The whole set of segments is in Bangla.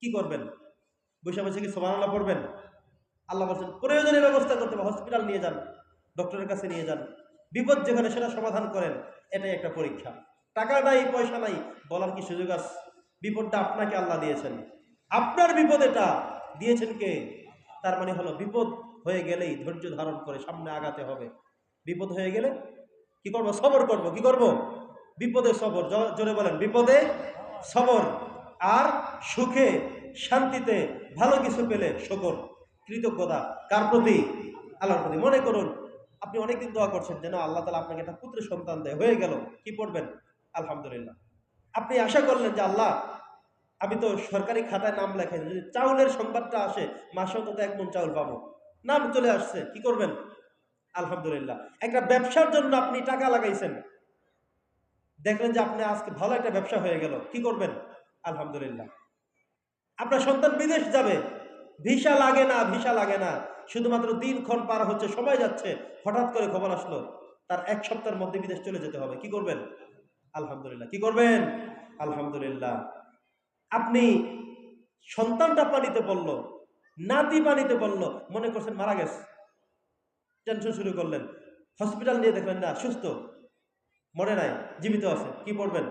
কি করবেন? বসে বসে কি সোমান আল্লাহ পড়বেন? আল্লাহ বলছেন প্রয়োজনীয় ব্যবস্থা করতে হবে, হসপিটাল নিয়ে যান, ডক্টরের কাছে নিয়ে যান। বিপদ যেখানে সেটা সমাধান করেন, এটাই একটা পরীক্ষা। টাকা নাই, পয়সা নাই, বলার কি সুযোগ আছে? বিপদটা আপনাকে আল্লাহ দিয়েছেন। আপনার বিপদ এটা। দিয়েছেন কে? তার মানে হলো বিপদ হয়ে গেলেই ধৈর্য ধারণ করে সামনে আগাতে হবে। বিপদ হয়ে গেলে কি করব? সবর করব। কি করব? বিপদে সবর। জোরে বলেন, বিপদে সবর। আর সুখে, শান্তিতে ভালো কিছু পেলে শকর, কৃতজ্ঞতা কার প্রতি? আল্লাহর প্রতি। মনে করুন, আপনি অনেকদিন দোয়া করছেন যেন আল্লাহ তালা আপনাকে একটা পুত্র সন্তান দেয়। হয়ে গেল। কি পড়বেন? আলহামদুলিল্লাহ। আপনি আশা করলেন যে, আল্লাহ, আমি তো সরকারি খাতায় নাম লেখেন যদি চাউলের সংবাদটা আসে, মাসে অন্তত এক মন চাউল পাবো। নাম চলে আসছে। কি করবেন? আলহামদুলিল্লাহ। একটা ব্যবসার জন্য আপনি টাকা লাগাইছেন। দেখলেন যে, আপনি আজকে ভালো একটা ব্যবসা হয়ে গেল। কি করবেন? আলহামদুলিল্লাহ। আপনার সন্তান বিদেশ যাবে। ভিসা লাগে না, ভিসা লাগে না। শুধুমাত্র দিনক্ষণ পার হচ্ছে, সময় যাচ্ছে। হঠাৎ করে খবর আসলো, তার এক সপ্তাহের মধ্যে বিদেশ চলে যেতে হবে। কি করবেন? আলহামদুলিল্লাহ। কি করবেন? আলহামদুলিল্লাহ। আপনি সন্তানটা পানিতে পড়ল, নাতি পানিতে পড়ল, মনে করছেন মারা গেছে। টেনশন শুরু করলেন। হসপিটাল নিয়ে দেখলেন, না, সুস্থ, মরে নাই, জীবিত আছে। কি পড়বেন?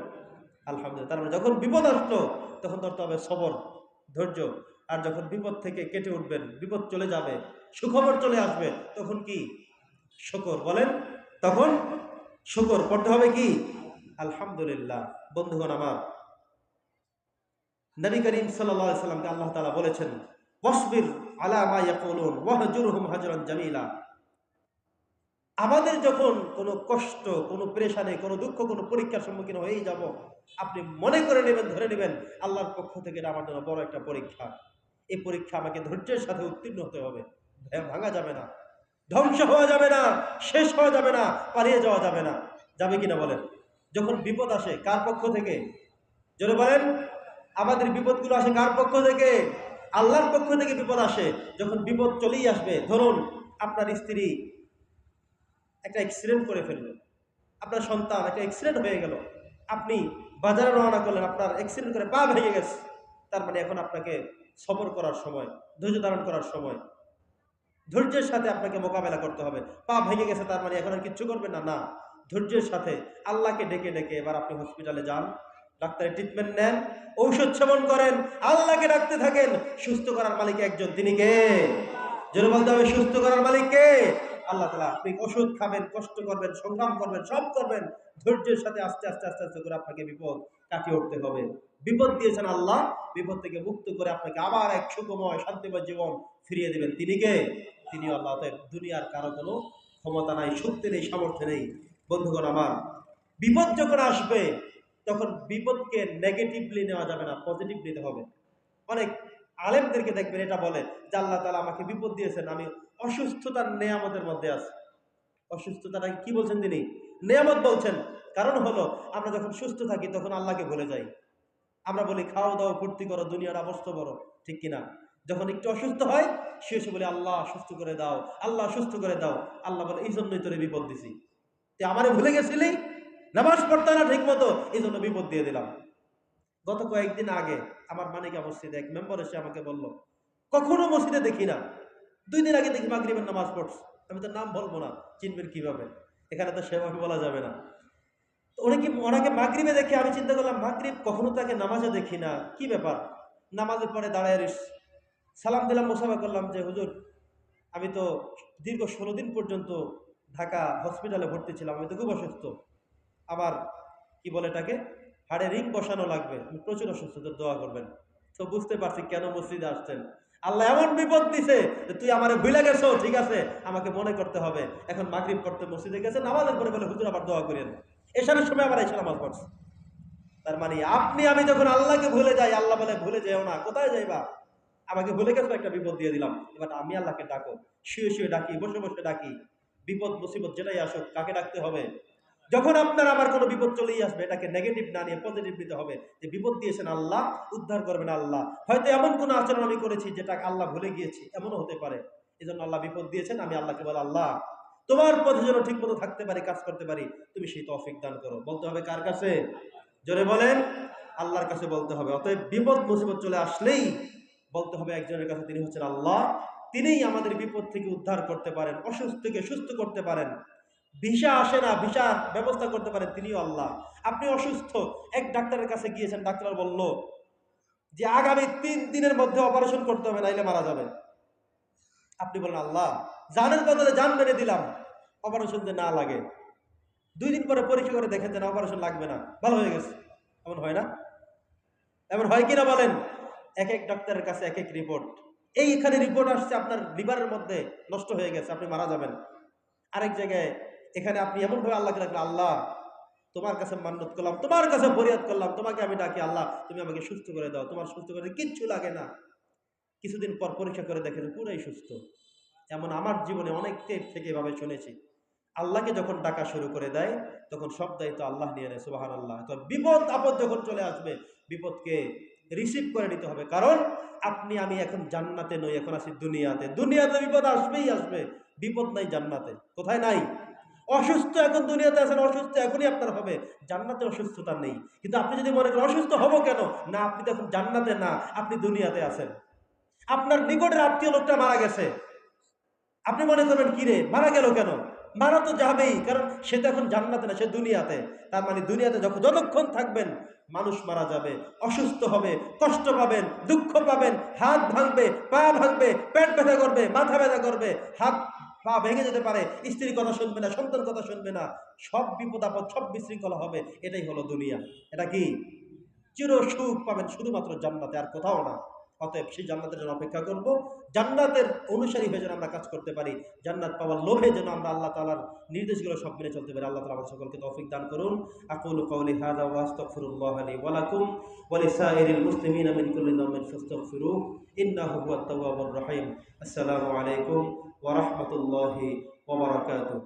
আলহামদুলিল্লাহ। তার মানে যখন বিপদ আসলো, তখন ধরতে হবে সবর, ধৈর্য। আর যখন বিপদ থেকে কেটে উঠবেন, বিপদ চলে যাবে, সুখবর চলে আসবে, তখন কি? শকর। বলেন, তখন শকর। পড়তে হবে কি? আলহামদুলিল্লাহ। বন্ধুগণ আমার, নবী করিম সাল্লামকে আল্লাহ তাআলা বলেছেন, ওয়াসবির আলা মা ইয়াকুলুন, ওয়াহজুরহুম হাজরান জামিলা। আমাদের যখন কোনো কষ্ট, কোনো প্রেশানে, কোনো দুঃখ, কোনো পরীক্ষার সম্মুখীন হয়েই যাব, আপনি মনে করে নেবেন, ধরে নেবেন, আল্লাহর পক্ষ থেকে এটা আমার জন্য বড় একটা পরীক্ষা। এই পরীক্ষা আমাকে ধৈর্যের সাথে উত্তীর্ণ হতে হবে। ভাঙা যাবে না। ধ্বংস হওয়া যাবে না। শেষ হওয়া যাবে না। পালিয়ে যাওয়া যাবে না। যাবে কিনা বলেন? যখন বিপদ আসে, কার পক্ষ থেকে? জোরে বলেন, আমাদের বিপদগুলো আসে কার পক্ষ থেকে? আল্লাহর পক্ষ থেকে বিপদ আসে। যখন বিপদ চলেই আসবে, ধরুন আপনার স্ত্রী একটা অ্যাক্সিডেন্ট করে ফেলল। আপনার সন্তান একটা অ্যাক্সিডেন্ট হয়ে গেল। আপনি বাজারে রওনা করলেন, আপনার অ্যাক্সিডেন্ট করে পা ভেঙে গেছে। তার মানে এখন আপনাকে সফর করার সময়, ধৈর্য ধারণ করার সময়। ধৈর্যের সাথে আপনাকে মোকাবেলা করতে হবে। পা ভেঙে গেছে, তার মানে এখন আর কিচ্ছু করবেন না না। ধৈর্যের সাথে আল্লাহকে ডেকে ডেকে এবার আপনি হসপিটালে যান। ডাক্তারের ট্রিটমেন্ট নেন, ঔষধ সেবন করেন, আল্লাহকে ডাকতে থাকেন। সুস্থ করার মালিক একজন, তিনি কে? জোরে বলতে হবে, সুস্থ করার মালিক কে? আল্লাহ তালা আপনি ওষুধ খাবেন, কষ্ট করবেন, সংগ্রাম করবেন, সব করবেন, ধৈর্যের সাথে আস্তে আস্তে আস্তে আস্তে করে আপনাকে বিপদ কাটিয়ে উঠতে হবে। বিপদ দিয়েছেন আল্লাহ, বিপদ থেকে মুক্ত করে আপনাকে আবার এক সুখময়, শান্তিময় জীবন ফিরিয়ে দেবেন। তিনি কে? তিনি আল্লাহ দুনিয়ার কারও কোনো ক্ষমতা নাই, শক্তি নেই, সামর্থ্য নেই। বন্ধুগণ আমার, বিপদ যখন আসবে, তখন বিপদকে নেগেটিভলি নেওয়া যাবে না পজিটিভ নিতে হবে। অনেক আলেমদেরকে দেখবেন এটা বলে যে আল্লাহ তালা আমাকে বিপদ দিয়েছেন, আমি অসুস্থতার নেয়ামতের মধ্যে আছে। অসুস্থতাটা কি বলছেন তিনি? নেয়ামত বলছেন। কারণ হলো, আমরা যখন সুস্থ থাকি, তখন আল্লাহকে ভুলে যাই। আমরা বলি, খাও দাও, ফুর্তি করো, দুনিয়ার অবস্থা বড়। ঠিক কিনা? যখন একটু অসুস্থ হয়, সে এসে বলে, আল্লাহ, সুস্থ করে দাও, আল্লাহ, সুস্থ করে দাও। আল্লাহ বলে, এই জন্যই তোরে বিপদ দিছি। তে আমারে ভুলে গেছিলি? নামাজ পড়তে না ঠিক মতো? এই জন্য বিপদ দিয়ে দিলাম। গত কয়েকদিন আগে আমার মানিকা মসজিদে এক মেম্বার এসে আমাকে বলল, কখনো মসজিদে দেখি না। দুই দিন আগে দেখি মাগরিবের নামাজ পড়ছে। আমি তো নাম বলব না, চিনবেন কীভাবে? এখানে তো সেভাবে বলা যাবে না। তো উনি কি ওনাকে মাগরিবে দেখে, আমি চিন্তা করলাম, মাগরিব কখনো তাকে নামাজে দেখি না। কি ব্যাপার? নামাজের পরে দাঁড়ায় সালাম দিলাম, মোসাফা করলাম যে, হুজুর, আমি তো দীর্ঘ ষোলো দিন পর্যন্ত ঢাকা হসপিটালে ভর্তি ছিলাম, আমি তো খুব অসুস্থ। আবার কি বলে এটাকে? হাড়ে রিং বসানো লাগবে। আমি প্রচুর অসুস্থ তো দোয়া করবেন। তো বুঝতে পারছি কেন মসজিদে আসছেন। আল্লাহ এমন বিপদ দিছে যে তুই আমারে ভুলে গেছো, ঠিক আছে? আমাকে মনে করতে হবে। এখন মাগরিব করতে মসজিদে গেছে, নামাজের পরে বলে, হুজুর, আবার দোয়া করেন এসবের সময় আমার এসে নামাজ পড়ছে। তার মানে আপনি, আমি যখন আল্লাহকে ভুলে যাই, আল্লাহ বলে, ভুলে যেও না, কোথায় যাইবা? আমাকে ভুলে গেছো একটা বিপদ দিয়ে দিলাম। এবার আমি আল্লাহকে ডাকো। শুয়ে শুয়ে ডাকি, বসে বসে ডাকি। বিপদ, মুসিবত যেটাই আসুক, কাকে ডাকতে হবে? যখন আপনার আমার কোনো বিপদ চলেই আসবে, এটাকে নেগেটিভ না নিয়ে পজিটিভ নিতে হবে। যে বিপদ দিয়েছেন আল্লাহ, উদ্ধার করবেন আল্লাহ। হয়তো এমন কোনো আচরণ আমি করেছি যেটা আল্লাহ ভুলে গিয়েছি, এমনও হতে পারে। এই জন্য আল্লাহ বিপদ দিয়েছেন, আমি আল্লাহকে বল, আল্লাহ, তোমার পথে যেন ঠিক মতো থাকতে পারি, কাজ করতে পারি, তুমি সেই তৌফিক দান করো। বলতে হবে কার কাছে? জোরে বলেন, আল্লাহর কাছে বলতে হবে। অতএব বিপদ, মুসিবত চলে আসলেই বলতে হবে একজনের কাছে, তিনি হচ্ছেন আল্লাহ। তিনিই আমাদের বিপদ থেকে উদ্ধার করতে পারেন, অসুস্থকে সুস্থ করতে পারেন। ভিসা আসে না ভিসা ব্যবস্থা করতে পারেন তিনিও আল্লাহ। আপনি অসুস্থ, এক ডাক্তারের কাছে গিয়েছেন, ডাক্তার বলল যে আগামী তিন দিনের মধ্যে অপারেশন করতে হবে, নাইলে মারা যাবে আপনি বলেন আল্লাহ, জানের বদলে জান মেনে দিলাম, অপারেশন যে না লাগে। দুই দিন পরে পরীক্ষা করে দেখেন যে না অপারেশন লাগবে না, ভালো হয়ে গেছে। এমন হয় না? এমন হয় কিনা বলেন? এক এক ডাক্তারের কাছে এক এক রিপোর্ট। এই এখানে রিপোর্ট আসছে, আপনার লিভারের মধ্যে নষ্ট হয়ে গেছে, আপনি মারা যাবেন। আরেক জায়গায় এখানে আপনি এমনভাবে আল্লাহকে ডাকলেন, আল্লাহ, তোমার কাছে মান্যত করলাম, তোমার কাছে ফরিয়াদ করলাম, তোমাকে আমি ডাকি, আল্লাহ, তুমি আমাকে সুস্থ করে দাও, তোমার সুস্থ করে কিচ্ছু লাগে না। কিছুদিন পর পরীক্ষা করে দেখে যে পুরাই সুস্থ। এমন আমার জীবনে অনেক টেপ থেকে এভাবে শুনেছি। আল্লাহকে যখন ডাকা শুরু করে দেয়, তখন সব দায়িত্ব আল্লাহ নিয়ে নেয় সুবাহান আল্লাহ তো বিপদ আপদ যখন চলে আসবে, বিপদকে রিসিভ করে নিতে হবে। কারণ আপনি, আমি এখন জান্নাতে নই, এখন আছি দুনিয়াতে। দুনিয়াতে বিপদ আসবেই আসবে, বিপদ নাই জান্নাতে। কোথায় নাই? অসুস্থ এখন দুনিয়াতে আছেন, অসুস্থ এখনই আপনার হবে। জান্নাতে অসুস্থতা নেই। কিন্তু আপনি যদি মনে করেন, অসুস্থ হব কেন? না, আপনি তো এখন জান্নাতে না, আপনি দুনিয়াতে আছেন। আপনার নিকটের আত্মীয় লোকটা মারা গেছে। আপনি মনে করবেন কিরে মারা গেল কেন? মারা তো যাবেই, কারণ সে তো এখন জান্নাতে না, সে দুনিয়াতে। তার মানে দুনিয়াতে যখন যতক্ষণ থাকবেন, মানুষ মারা যাবে, অসুস্থ হবে, কষ্ট পাবেন, দুঃখ পাবেন, হাত ভাঙবে, পা ভাঙবে, পেট ব্যথা করবে, মাথা ব্যথা করবে, হাত পা ভেঙে যেতে পারে, স্ত্রীর কথা শুনবে না, সন্তান কথা শুনবে না, সব বিপদ আপদ, সব বিশৃঙ্খলা হবে, এটাই হলো দুনিয়া। এটা কি? চির সুখ পাবেন শুধুমাত্র জান্নাতে, আর কোথাও না। অতএব সেই জান্নাতের জন্য অপেক্ষা করব। জান্নাতের অনুসারী হয়ে যেন আমরা কাজ করতে পারি। জান্নাত পাওয়ার লোভে যেন আমরা আল্লাহ তালার নির্দেশগুলো সব মেনে চলতে পারি। আল্লাহ তালা সকলকে তৌফিক দান করুন। আকুল কওলি হাদা ওয়া আস্তাগফিরুল্লাহ লি ওয়া লাকুম। ওয়া লিসাইরিল মুসলিমিনা মিন কুল্লি যামবিন ফাস্তাগফিরু। ইন্নাহু রহিম। আসসালামু আলাইকুম ওয়া রাহমাতুল্লাহি